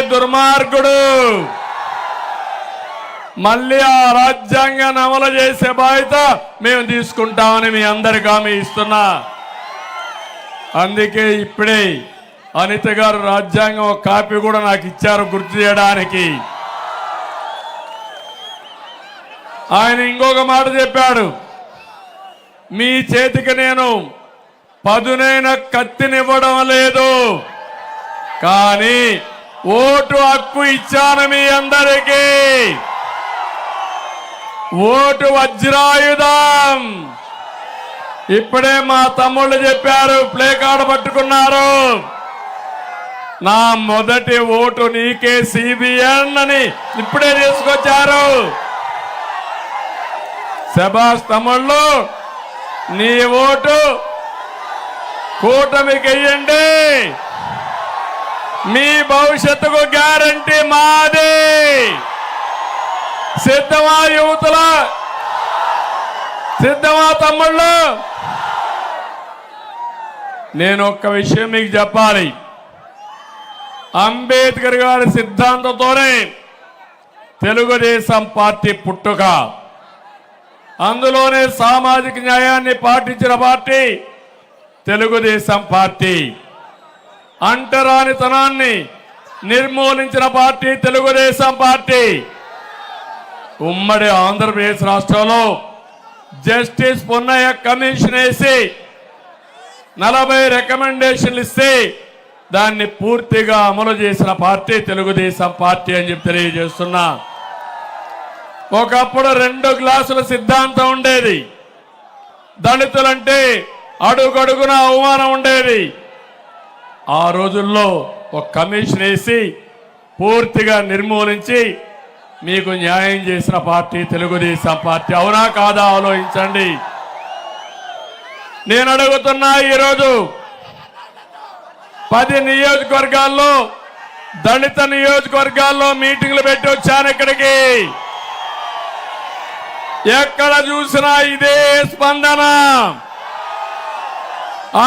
దుర్మార్గుడు. మళ్ళీ ఆ రాజ్యాంగాన్ని అమలు చేసే బాధ్యత మేము తీసుకుంటామని మీ అందరికి హామీ ఇస్తున్నా. అందుకే ఇప్పుడే అనిత గారు రాజ్యాంగం ఒక కాపీ కూడా నాకు ఇచ్చారు గుర్తు చేయడానికి. ఆయన ఇంకొక మాట చెప్పాడు. మీ చేతికి నేను పదునైన కత్తినివ్వడం లేదు. కానీ ఓటు హక్కు ఇచ్చాను మీ అందరికీ. ఓటు వజ్రాయుధం. ఇప్పుడే మా తమ్ముళ్ళు చెప్పారు ప్లే కార్డు పట్టుకున్నారు. నా మొదటి ఓటు నీకే సిబిఎన్ అని ఇప్పుడే తీసుకొచ్చారు. శభాష్ తమ్ముళ్ళు నీ ఓటు కూటమికి వెయ్యండి. మీ భవిష్యత్తుకు గ్యారంటీ మాది. సిద్ధమా యువతుల? సిద్ధమా తమ్ముళ్ళు? నేను ఒక్క విషయం మీకు చెప్పాలి. అంబేద్కర్ గారి సిద్ధాంతంతోనే తెలుగుదేశం పార్టీ పుట్టుక. అందులోనే సామాజిక న్యాయాన్ని పాటించిన పార్టీ తెలుగుదేశం పార్టీ. అంటరానితనాన్ని నిర్మూలించిన పార్టీ తెలుగుదేశం పార్టీ. ఉమ్మడి ఆంధ్రప్రదేశ్ రాష్ట్రంలో జస్టిస్ పొన్నయ్య కమిషన్ వేసి నలభై రికమెండేషన్లు ఇస్తే దాన్ని పూర్తిగా అమలు చేసిన పార్టీ తెలుగుదేశం పార్టీ అని చెప్పి తెలియజేస్తున్నా. ఒకప్పుడు రెండు గ్లాసుల సిద్ధాంతం ఉండేది. దళితులంటే అడుగడుగున అవమానం ఉండేది. ఆ రోజుల్లో ఒక కమిషన్ వేసి పూర్తిగా నిర్మూలించి మీకు న్యాయం చేసిన పార్టీ తెలుగుదేశం పార్టీ. అవునా కాదా ఆలోచించండి. నేను అడుగుతున్నా ఈరోజు పది నియోజకవర్గాల్లో దళిత నియోజకవర్గాల్లో మీటింగ్లు పెట్టి వచ్చాను ఇక్కడికి. ఎక్కడ చూసినా ఇదే స్పందన.